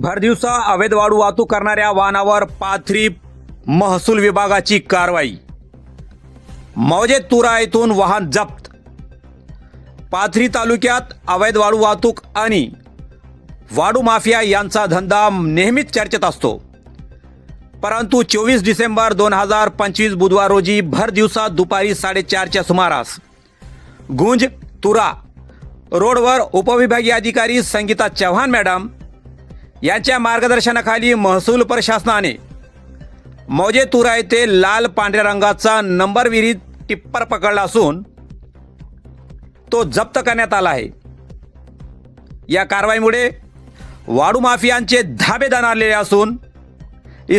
भरदिवसा अवैध वाळू वाहतूक करणाऱ्या वाहनावर पाथरी महसूल विभागाची कारवाई. मौजे तुरा येथून वाहन जप्त. पाथरी तालुक्यात अवैध वाळू वाहतूक आणि वाडू माफिया यांचा धंदा नेहमीच चर्चेत असतो. परंतु चोवीस डिसेंबर दोन हजार पंचवीस बुधवार रोजी भर दिवसात दुपारी साडेचारच्या सुमारास गुंज तुरा रोडवर उपविभागीय अधिकारी संगीता चव्हाण मॅडम यांच्या मार्गदर्शनाखाली महसूल प्रशासनाने मौजे तुरा येथे लाल पांढऱ्या रंगाचा नंबर विहिरीत टिप्पर पकडला असून तो जप्त करण्यात आला आहे. या कारवाईमुळे वाडू माफियांचे धाबे दणारलेले असून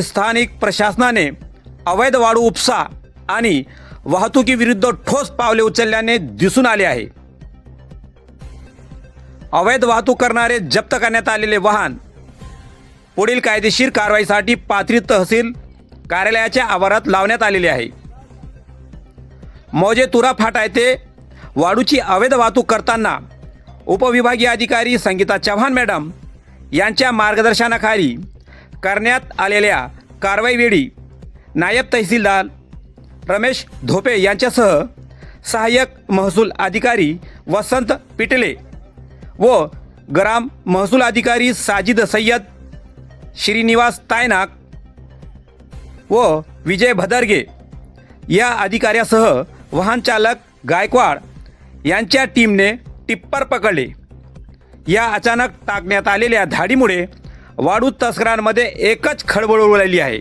स्थानिक प्रशासनाने अवैध वाळू उपसा आणि वाहतुकीविरुद्ध ठोस पावले उचलल्याने दिसून आले आहे. अवैध वाहतूक करणारे जप्त करण्यात आलेले वाहन पुढील कायदेशीर कारवाईसाठी पाथरी तहसील कार्यालयाच्या आवारात लावण्यात आलेले आहे. मौजे तुरा फाटा येथे वाळूची अवैध वाहतूक करताना उपविभागीय अधिकारी संगीता चव्हाण मॅडम यांच्या मार्गदर्शनाखाली करण्यात आलेल्या कारवाईवेळी नायब तहसीलदार रमेश धोपे यांच्यासह सहाय्यक महसूल अधिकारी वसंत पिटले व ग्राम महसूल अधिकारी साजिद सय्यद श्रीनिवास तायनाक व विजय भदरगे या अधिकाऱ्यासह वाहनचालक गायकवाड यांच्या टीमने टिप्पर पकडले. या अचानक टाकण्यात आलेल्या धाडीमुळे वाळू तस्करांमध्ये एकच खळबळ उडाली आहे.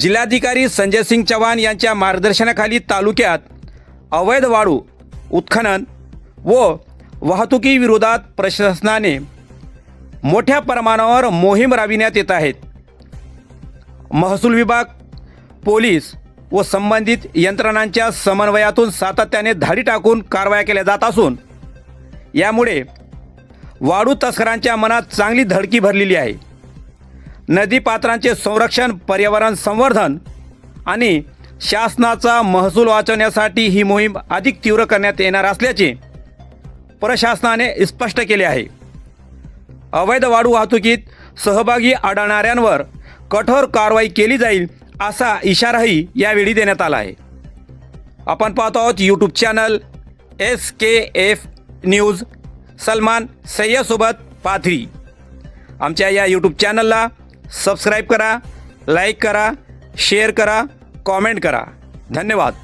जिल्हाधिकारी संजय सिंग चव्हाण यांच्या मार्गदर्शनाखाली तालुक्यात अवैध वाळू उत्खनन व वाहतुकीविरोधात प्रशासनाने मोठ्या प्रमाणावर मोहीम राबविण्यात येत आहेत. महसूल विभाग पोलीस व संबंधित यंत्रणांच्या समन्वयातून सातत्याने धाडी टाकून कारवाया केल्या जात असून यामुळे वाळू तस्करांच्या मनात चांगली धडकी भरलेली आहे. नदीपात्रांचे संरक्षण पर्यावरण संवर्धन आणि शासनाचा महसूल वाचवण्यासाठी ही मोहीम अधिक तीव्र करण्यात येणार असल्याचे प्रशासनाने स्पष्ट केले आहे. अवैध वाढू वाहतुकीत सहभागी आढळणाऱ्यांवर कठोर कारवाई केली जाईल असा इशाराही यावेळी देण्यात आला आहे. आपण पाहतो आहोत YouTube channel S K F news Salman सय्यासोबत Pathri. आमच्या या यूट्यूब चॅनलला सबस्क्राईब करा लाईक करा शेअर करा कॉमेंट करा. धन्यवाद.